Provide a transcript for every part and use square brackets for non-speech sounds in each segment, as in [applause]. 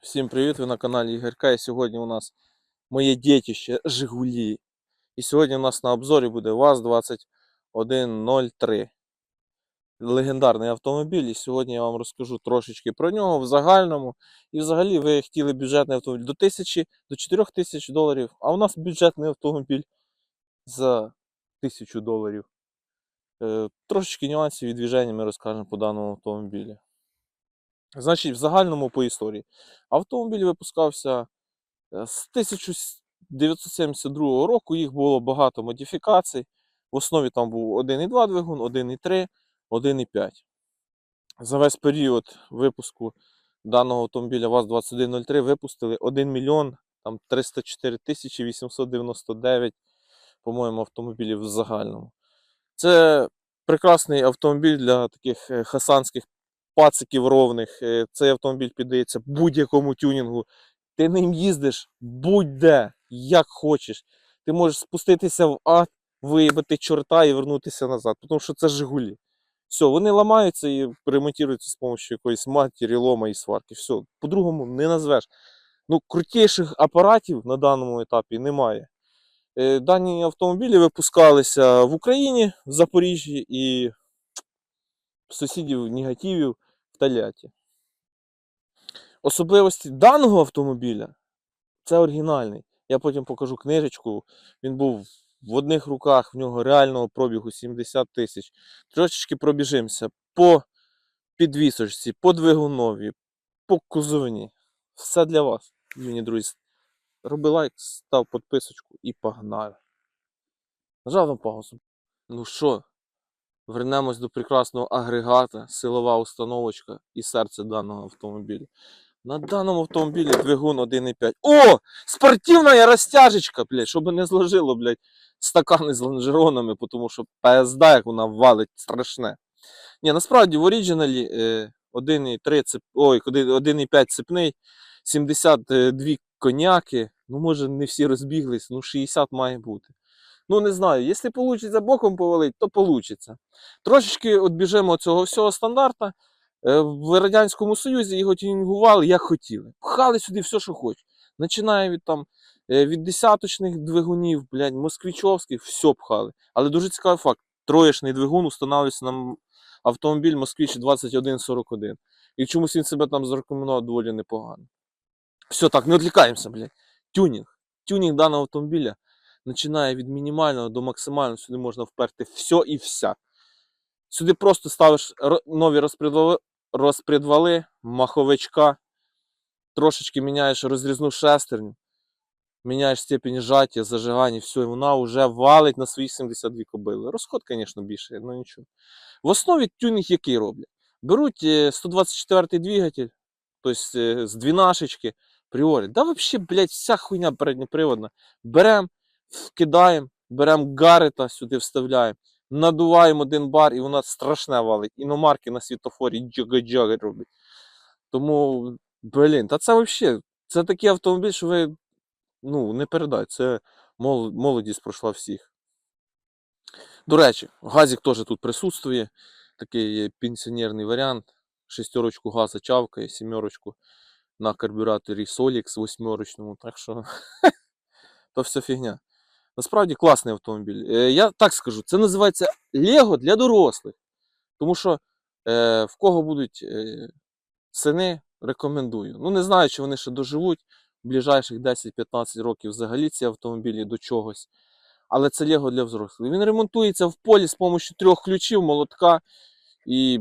Всім привіт! Ви на каналі Ігорка. І сьогодні у нас моє дітище Жигулі. І сьогодні у нас на обзорі буде ВАЗ-2103. Легендарний автомобіль. І сьогодні я вам розкажу трошечки про нього в загальному. І взагалі ви хотіли бюджетний автомобіль до 1000 до 4000 доларів. А у нас бюджетний автомобіль за 1000 доларів. Е, трошечки нюансів і движення ми розкажемо по даному автомобілі. Значить, в загальному по історії. Автомобіль випускався е, з 1972 року, їх було багато модифікацій. В основі там був 1,2 двигун, 1,3, 1,5. За весь період випуску даного автомобіля ВАЗ-2103 випустили 1 мільйон там 304 тисячі 899, по-моєму, автомобілів в загальному. Це прекрасний автомобіль для таких е, хасанських пациків ровних. Е, Цей автомобіль піддається будь-якому тюнінгу. Ти ним їздиш будь-де, як хочеш. Ти можеш спуститися в ад, виїбати чорта і вернутися назад, тому що це Жигулі. Все, вони ламаються і ремонтуються з допомогою якоїсь матері, лома і сварки. Все, по-другому не назвеш. Ну, крутіших апаратів на даному етапі немає. Е, Дані автомобілі випускалися в Україні, в Запоріжжі і сусідів негативів Тольятті. Особливості даного автомобіля це оригінальний. Я потім покажу книжечку. Він був в одних руках, в нього реального пробігу 70 тисяч. Трошечки пробіжимося по підвісочці, по двигунові, по кузовні. Все для вас, юні друзі. Роби лайк, став підписочку і погнали. Нажав на паузу. Ну що, вернемось до прекрасного агрегата, силова установочка і серце даного автомобіля. На даному автомобілі двигун 1.5. О! Спортивна розтяжечка, блядь, щоб не зложило, блядь, стакани з лонжеронами, тому що ПСД, як вона валить, страшне. Ні, насправді в оригіналі е, 1.3 цеп... Ой, 1.5 цепний, 72 коняки. Ну, може, не всі розбіглись, ну 60 має бути. Ну, не знаю, якщо вийде боком повалить, то вийде. Трошечки відбіжемо від цього всього стандарта. Е, В Радянському Союзі його тюнінгували як хотіли. Пхали сюди все, що хочуть. Починає від там е, від десяточних двигунів, блядь, москвичовських, все пхали. Але дуже цікавий факт: троєчний двигун устанавлився на автомобіль Москвич 2141. І чомусь він себе там зарекомендував доволі непогано. Все так, не відлікаємося, блядь. Тюнінг. Тюнінг даного автомобіля починає від мінімального до максимального. Сюди можна вперти все і вся. Сюди просто ставиш нові розпредвали, розпредвали маховичка, трошечки міняєш розрізну шестерню, міняєш степінь жаття, зажигання, все, і вона вже валить на свої 72 кобили. Розход, звісно, більше, але нічого. В основі тюнінг який роблять? Беруть е, 124 двигатель, тобто е, з двінашечки, пріорі. Да взагалі, блядь, вся хуйня передньоприводна. Беремо, вкидаємо, беремо гарета сюди вставляємо надуваємо один бар, і вона страшне валить. Іномарки на світофорі джага-джага робить. Тому, блін, та це взагалі, це такий автомобіль, що ви ну, не передай. Це молодість пройшла всіх. До речі, газик теж тут присутствує. Такий пенсіонерний варіант. Шестерочку газа чавкає, сімерочку на карбюраторі Solix восьмерочному. Так що [laughs] то все фігня. Насправді класний автомобіль. Е, Я так скажу, це називається Лего для дорослих. Тому що е, в кого будуть е, сини, рекомендую. Ну, не знаю, чи вони ще доживуть в ближайших 10-15 років взагалі ці автомобілі до чогось. Але це Лего для взрослих. Він ремонтується в полі з допомогою трьох ключів, молотка і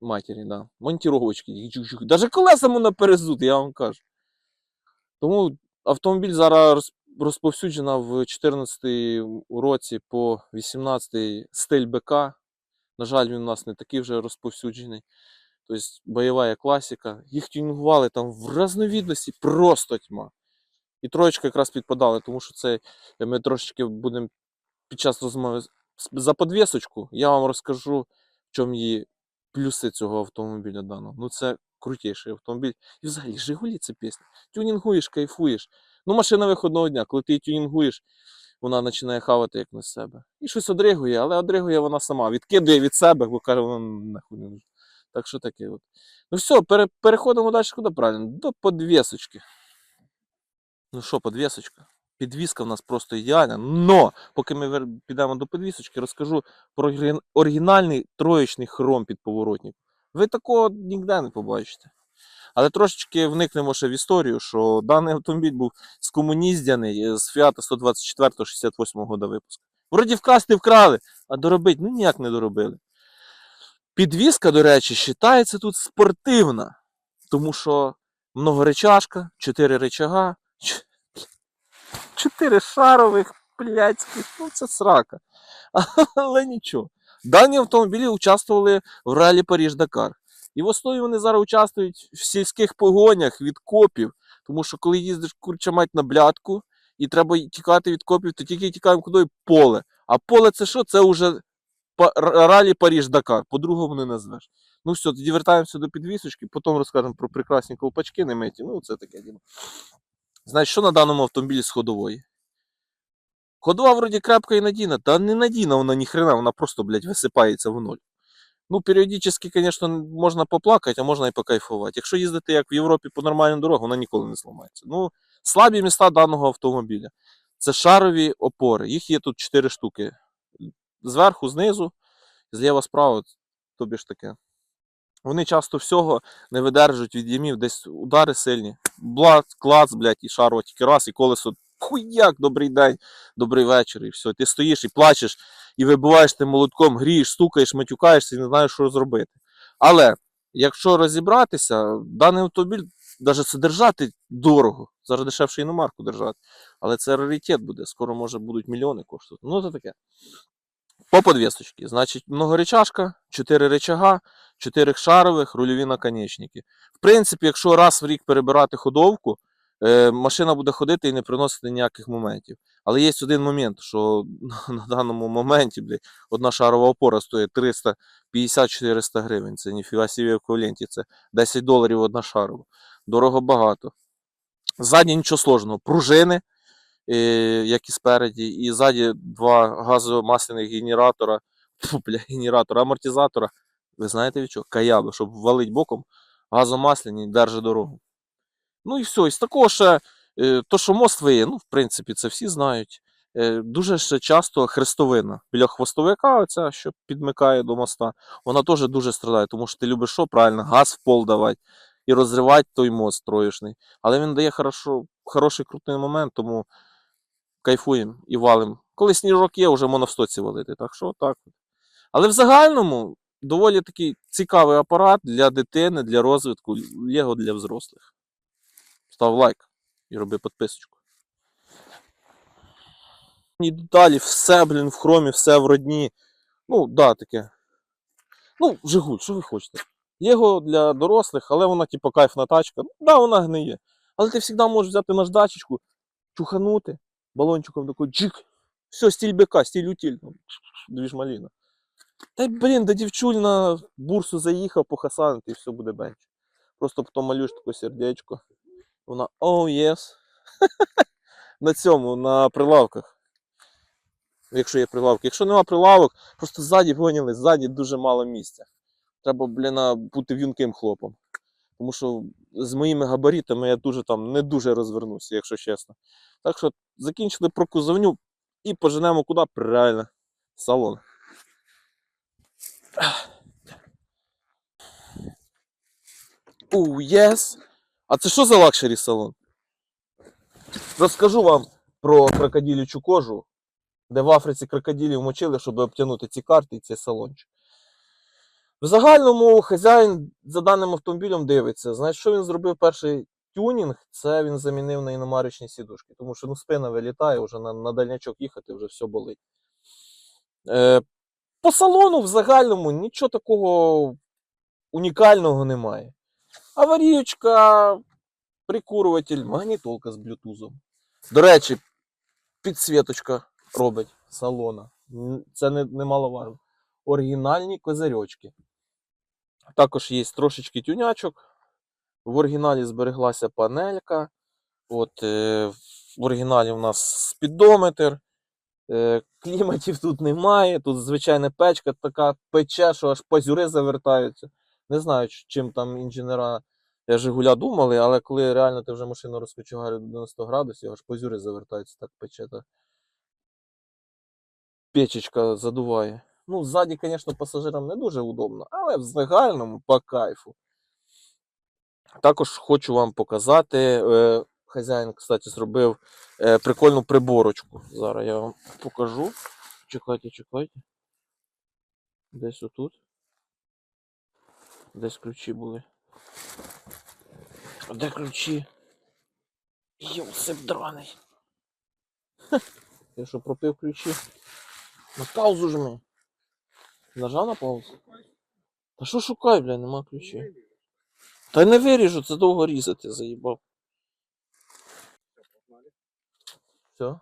матері, да. монтіровочки. Навіть колеса можна перезути, я вам кажу. Тому автомобіль зараз розповсюджена в 2014 році по 18 стиль БК. На жаль, він у нас не такий вже розповсюджений. Тобто бойова класика. Їх тюнінгували там в різновідності просто тьма. І троєчка якраз підпадали, тому що це е, ми трошечки будемо під час розмови за подвісочку. Я вам розкажу, в чому її плюси цього автомобіля даного. Ну це крутіший автомобіль. І взагалі Жигулі це пісня. Тюнінгуєш, кайфуєш. Ну, машина виходного дня, коли ти її тюнінгуєш, вона починає хавати як на себе. І щось одригує, але одригує вона сама. Відкидує від себе, бо каже, вона нахуй не. Так що таке от. Ну все, пере, переходимо далі куди правильно? До подвісочки. Ну що, подвісочка? Підвіска в нас просто ідеальна. Но, поки ми підемо до підвісочки, розкажу про оригінальний троєчний хром під поворотник. Ви такого ніде не побачите. Але трошечки вникнемо ще в історію, що даний автомобіль був скомуніздяний з Fiat 124 68 года випуску. Вроді вкрасти вкрали, а доробити ну ніяк не доробили. Підвіска, до речі, вважається тут спортивна, тому що многоречашка, 4 речага, 4 шарових, блядських, ну це срака. [laughs] Але нічого. Дані автомобілі участвували в ралі Паріж-Дакар. І в основі вони зараз участвують в сільських погонях від копів, тому що коли їздиш курча мать на блядку, і треба тікати від копів, то тільки тікаємо куди поле. А поле це що? Це вже ралі Паріж-Дакар, по-другому не назвеш. Ну все, тоді вертаємося до підвісочки, потім розкажемо про прекрасні колпачки немиті. Ну, це таке діло. Значить, що на даному автомобілі з ходової? Ходова вроді крепка і надійна, та не надійна вона ніхрена, вона просто, блядь, висипається в ноль. Ну, періодично, звісно, можна поплакати, а можна і покайфувати. Якщо їздити як в Європі по нормальним дорогам, вона ніколи не зламається. Ну, слабі міста даного автомобіля. Це шарові опори. Їх є тут 4 штуки. Зверху, знизу, зліва, справа, тобі ж таке. Вони часто всього не видержують від ямів, десь удари сильні. Блат, клац, блядь, і шарова тільки раз, і колесо. Хуяк, добрий день, добрий вечір, і все. Ти стоїш і плачеш, і вибиваєш тим молотком, грієш, стукаєш, матюкаєшся і не знаєш, що зробити. Але якщо розібратися, даний автомобіль навіть це держати дорого. Зараз дешевше іномарку держати. Але це раритет буде. Скоро може будуть мільйони коштувати. Ну, це таке. По подвісочці. Значить, многоречашка, 4 речага, 4 шарових, рульові наконечники. В принципі, якщо раз в рік перебирати ходовку, машина буде ходити і не приносити ніяких моментів. Але є один момент, що [laughs] на даному моменті блядь, одна шарова опора стоїть 350-400 гривень. Це ніфіга в еквіваленті, це 10 доларів одна шарова. Дорого багато. Ззаді нічого сложного. Пружини, е, як і спереді, і ззаді два газомасляних генератора, [laughs] бля, генератора, амортизатора. Ви знаєте від чого? Каяби, щоб валить боком, газомасляні держи дорогу. Ну і все. І з такого ще, е, то, що мост виє, ну, в принципі, це всі знають. Е, Дуже ще часто хрестовина біля хвостовика, оця, що підмикає до моста, вона теж дуже страдає, тому що ти любиш що правильно, газ в пол давати і розривати той мост троєшний. Але він дає хорошо, хороший крутий момент, тому кайфуємо і валимо. Коли сніжок є, вже можна в стоці валити. Так що так. Але в загальному доволі такий цікавий апарат для дитини, для розвитку, Лего для взрослих. Став лайк і роби підписочку. І далі все, блін, в хромі, все в родні. Ну, да, таке. Ну, Жигуль, що ви хочете? Лего для дорослих, але вона, типу, кайфна тачка. Ну, да, вона гниє. Але ти завжди можеш взяти наждачечку, чуханути, балончиком такий джик. Все, стиль БК, стиль утіль. Ну, Дві ж маліна. Та й, блін, до дівчуль на бурсу заїхав похасанити і все буде бенч. Просто потім малюєш таке сердечко. Вона oh yes. [laughs] на цьому, на прилавках. Якщо є прилавки. Якщо нема прилавок, просто ззаді поняли, ззаді дуже мало місця. Треба, блін, бути в'юнким хлопом. Тому що з моїми габаритами я дуже там не дуже розвернуся, якщо чесно. Так що закінчили про кузовню і поженемо куди? Правильно. Салон. [sighs] Оу, єс! А це що за лакшері салон? Розкажу вам про крокодилючу кожу, де в Африці крокодилів мочили, щоб обтягнути ці карти і цей салончик. В загальному хазяїн за даним автомобілем дивиться. Значить, що він зробив перший тюнінг, це він замінив на іномаричні сідушки, тому що ну, спина вилітає, вже на, на дальнячок їхати, вже все болить. Е, по салону в загальному нічого такого унікального немає. Аварійочка, прикурюватель, магнітолка з блютузом. До речі, підсвіточка робить салона. Це не, немаловажно. Оригінальні козирьочки. Також є трошечки тюнячок. В оригіналі збереглася панелька. От, е, в оригіналі у нас спідометр. Е, кліматів тут немає. Тут звичайна печка така пече, що аж пазюри завертаються. Не знаю, чим там інженера е, Жигуля думали, але коли реально ти вже машину розкочегарив до 90 градусів, аж позюри завертаються, так пече. Так. Печечка задуває. Ну, ззаді, звісно, пасажирам не дуже удобно, але в загальному по кайфу. Також хочу вам показати. Е, хазяїн, кстати, зробив е, прикольну приборочку. Зараз я вам покажу. Чекайте, чекайте. Десь отут. Десь ключі були. Де ключі? Йосип драний. Ха, Я що пропив ключі? На паузу жми. Нажав на паузу? Та що шукай, бля, нема ключів. Та не виріжу, це довго різати, заїбав. Все.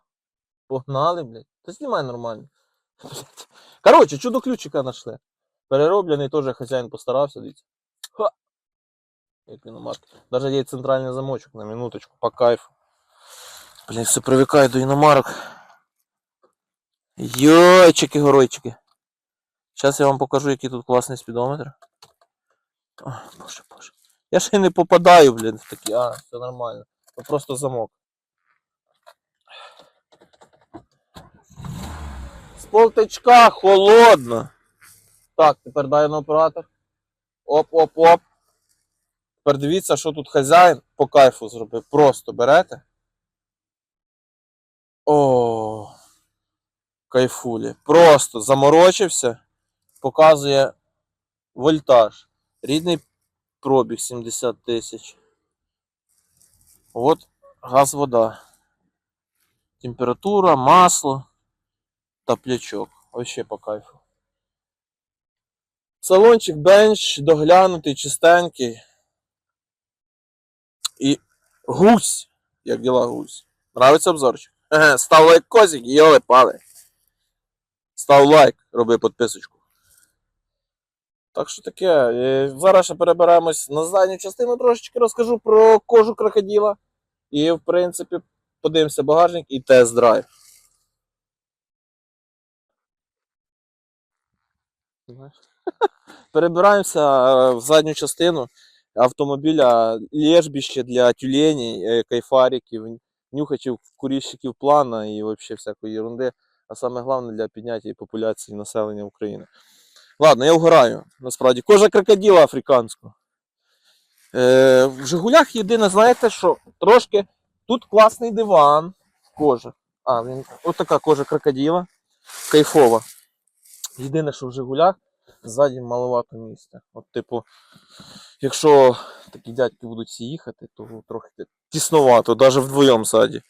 Погнали, блядь. Та знімай нормально. Короче, чудо ключика знайшли. Перероблений теж хазяїн постарався, дивіться. Ха! Як він марки. Даже є центральний замочок на минуточку, по кайфу. Блін, все привикаю до іномарок. Йойчики, горойчики. Зараз я вам покажу, який тут класний спідометр. О, боже, боже. Я ще й не попадаю, блін, в такі. А, все нормально. Це просто замок. З полтичка холодно. Так, тепер дай на оператор. Оп-оп-оп. Тепер дивіться, що тут хазяїн по кайфу зробив. Просто берете. О, кайфулі. Просто заморочився. Показує вольтаж. Рідний пробіг 70 тисяч. От газ, вода. Температура, масло, топлячок. Вообще по кайфу. Салончик бенч доглянутий, чистенький. І гусь. Як діла гусь. Нравиться обзорчик? Став лайк козик, йоли пали. Став лайк, роби підписочку. Так що таке. е, Зараз ще переберемось на задню частину, трошечки розкажу про кожу крокодила. І, в принципі, подивимося багажник і тест-драйв. [laughs] Перебираємося е, в задню частину автомобіля лежбище для тюленей, е, кайфариків, нюхачів, курільщиків плана і взагалі всякої ерунди. А саме головне для підняття популяції населення України. Ладно, я вгораю. Насправді, кожа крокодила африканського. Е, в Жигулях єдине, знаєте, що трошки тут класний диван. Кожа. А, він, от така кожа крокодила. Кайфова. Єдине, що в Жигулях ззаді маловато місця. От, типу, якщо такі дядьки будуть всі їхати, то трохи тісновато, навіть вдвоєм ззаді.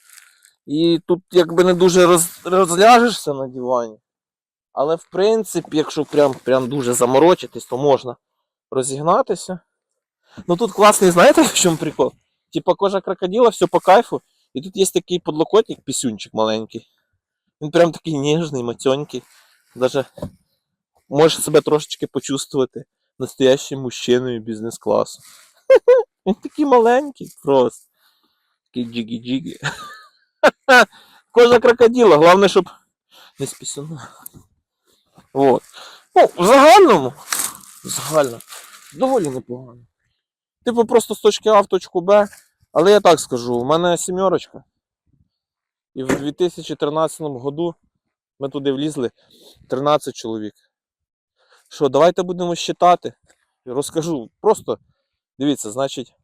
І тут якби не дуже роз, розляжешся на дивані. Але в принципі, якщо прям, прям дуже заморочитись, то можна розігнатися. Ну тут класний, знаєте, в чому прикол? Типа кожа крокодила, все по кайфу. І тут є такий подлокотник, пісюнчик маленький. Він прям такий ніжний, матьонький. Даже можеш себе трошечки почувствувати настоящим мужчиною бізнес-класу. [laughs] Він такий маленький просто. Такий джигі-джигі. [laughs] Кожа крокодила, головне, щоб не спісуна. Вот. Ну, в загальному. В загальному. Доволі непогано. Типу просто з точки А в точку Б. Але я так скажу, у мене сімерочка. І в 2013 году ми туди влізли 13 чоловік. Що, давайте будемо считати. Розкажу. Просто дивіться, значить.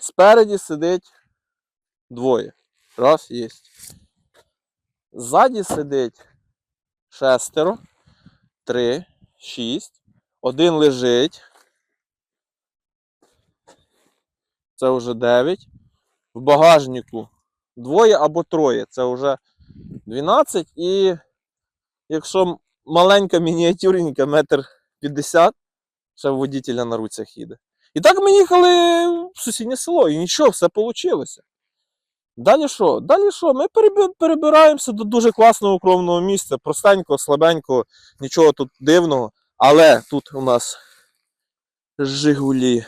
Спереді сидить двоє. Раз, є. Ззаді сидить шестеро, три, шість. Один лежить. Це вже 9. В багажнику двоє або троє. Це вже 12. І якщо маленька мініатюрненька, метр 50, ще в водителя на руцях їде. І так ми їхали в сусіднє село, і нічого, все вийшло. Далі що? Далі що? Ми перебираємося до дуже класного укромного місця, простенького, слабенького, нічого тут дивного. Але тут у нас Жигулі.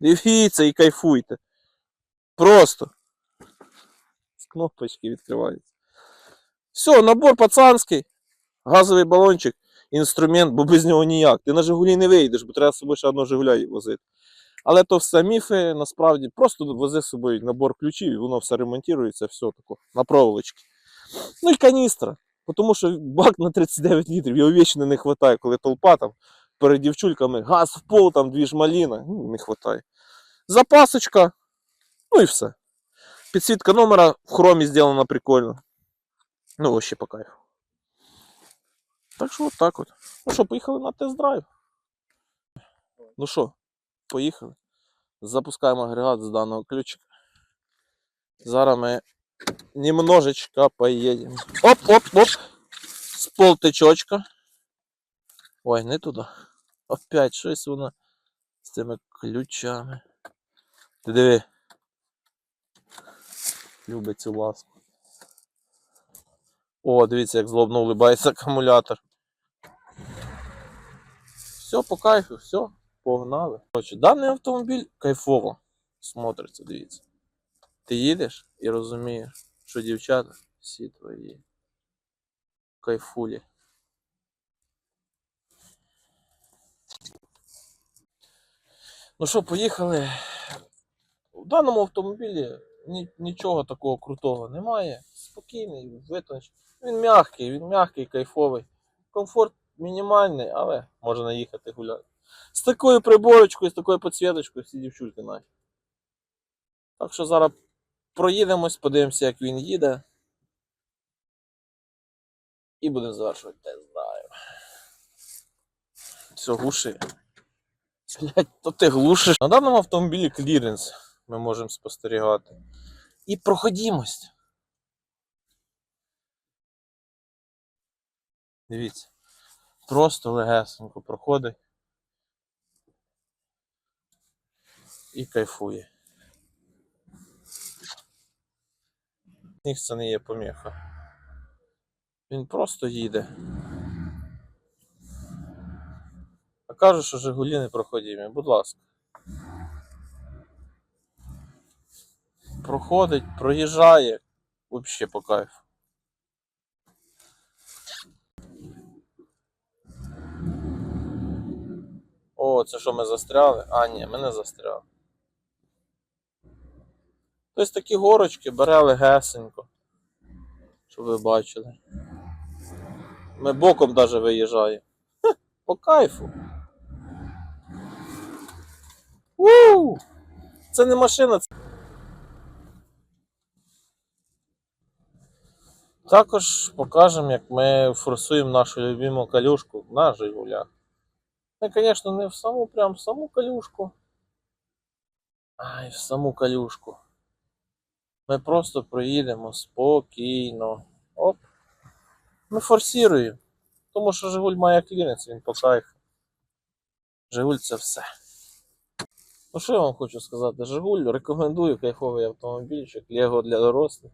Дивіться і кайфуйте. Просто. З кнопочки відкриваються. Все, набор пацанський, газовий балончик інструмент, бо без нього ніяк. Ти на Жигулі не вийдеш, бо треба з собою ще одного Жигуля возити. Але то все міфи, насправді, просто вози з собою набор ключів, і воно все ремонтується, все тако, на проволочки. Ну і каністра. Тому що бак на 39 літрів, його вічно не вистачає, коли толпа там перед дівчульками, газ в пол, там дві ж маліна, ну, не вистачає. Запасочка, ну і все. Підсвітка номера в хромі зроблена прикольно. Ну, вообще по кайфу. Так що от так от. Ну що, поїхали на тест-драйв. Ну що, поїхали. Запускаємо агрегат з даного ключика. Зараз ми немножечко поїдемо. Оп-оп-оп. З полтичочка. Ой, не туди. Опять щось воно з цими ключами. Ти диви. Любить цю ласку. О, дивіться, як злобно улибається акумулятор. Все по кайфу, все, погнали. Короче, даний автомобіль кайфово смотриться, дивіться. Ти їдеш і розумієш, що дівчата всі твої кайфулі. Ну що, поїхали. У даному автомобілі нічого такого крутого немає. Спокійний, витончений. Він м'який, він м'який, кайфовий. Комфорт мінімальний, але можна їхати гуляти. З такою приборочкою, з такою підсвіточкою всі дівчульки навіть. Так що зараз проїдемось, подивимося, як він їде. І будемо завершувати тест-драйв. Все, глуши. Блять, то ти глушиш. На даному автомобілі кліренс ми можемо спостерігати. І проходімость. Дивіться. Просто легесенько проходить. І кайфує. Сніг це не є поміха. Він просто їде. А кажуть, що Жигулі не проходимі. Будь ласка. Проходить, проїжджає. Вообще по кайфу. О, це що ми застряли? А, ні, ми не застряли. Тобто такі горочки бере легесенько. Щоб ви бачили. Ми боком навіть виїжджаємо. По кайфу. У! Це не машина. Це... Також покажемо, як ми форсуємо нашу любиму калюшку на Жигулях. Ну, звісно, не в саму прям в саму калюшку. Ай, в саму калюшку. Ми просто проїдемо спокійно. Оп. Ми форсіруємо. Тому що Жигуль має кліренс, він по кайфу. Жигуль це все. Ну що я вам хочу сказати? Жигуль рекомендую кайфовий автомобільчик, Лего для дорослих.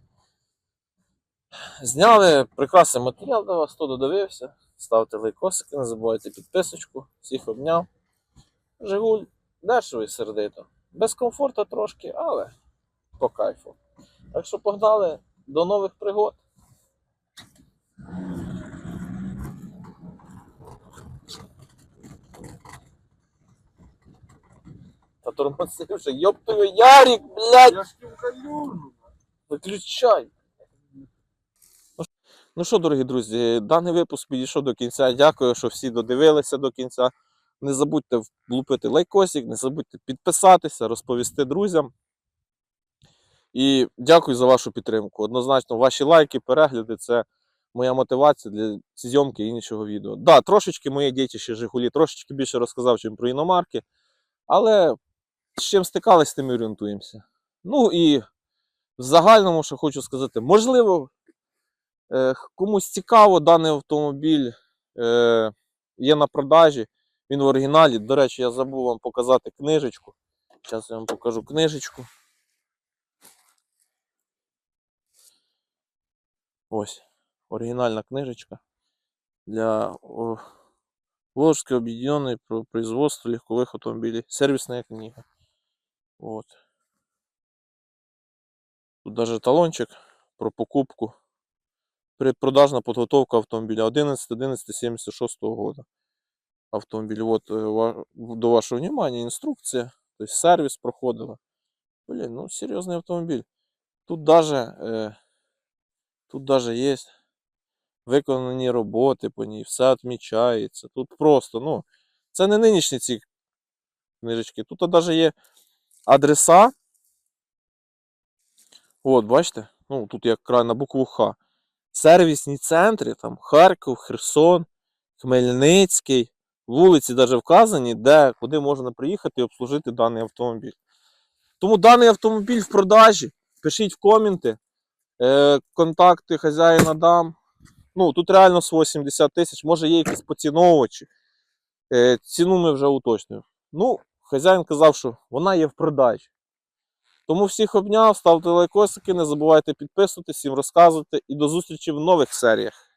Зняли прекрасний матеріал для вас, хто додивився. Ставте лайкосики, не забувайте підписочку. Всіх обняв. Жигуль дешевий сердито. Без комфорту трошки, але по кайфу. Так що погнали до нових пригод. Та тормози вже, ёб твою, Ярик, блядь! Я ж калюжу. Виключай. Ну, що, дорогі друзі, даний випуск підійшов до кінця. Дякую, що всі додивилися до кінця. Не забудьте влупити лайкосик, не забудьте підписатися, розповісти друзям. І дякую за вашу підтримку. Однозначно, ваші лайки, перегляди це моя мотивація для зйомки іншого відео. Да, трошечки моє дітище Жигулі, трошечки більше розказав, чим про іномарки, але з чим стикались, тим і орієнтуємося. Ну і в загальному, що хочу сказати, можливо, комусь цікаво даний автомобіль е, є на продажі. Він в оригіналі. До речі, я забув вам показати книжечку. Зараз я вам покажу книжечку. Ось, оригінальна книжечка для Волжської об'єднаної про производство легкових автомобілів. Сервісна книга. От. Тут даже талончик про покупку. Предпродажна підготовка автомобіля 11.11.76 года. Автомобіль. Вот е, до вашого внимания інструкція. Тобто сервіс проходила. Блін, ну серйозний автомобіль. Тут даже, е, тут даже є виконані роботи по ній, все відмічається. Тут просто, ну, це не нинішні ці книжечки. Тут навіть є адреса. От, бачите? Ну, тут як край на букву Х. Сервісні центри, там Харків, Херсон, Хмельницький. Вулиці навіть вказані, де, куди можна приїхати і обслужити даний автомобіль. Тому даний автомобіль в продажі. Пишіть в коменти. Е, контакти хазяїна дам. Ну, тут реально з 80 тисяч, може є якісь поціновувачі. Е, ціну ми вже уточнюємо. Ну, хазяїн казав, що вона є в продажі. Тому всіх обняв, ставте лайкосики, не забувайте підписуватись, всім розказувати і до зустрічі в нових серіях.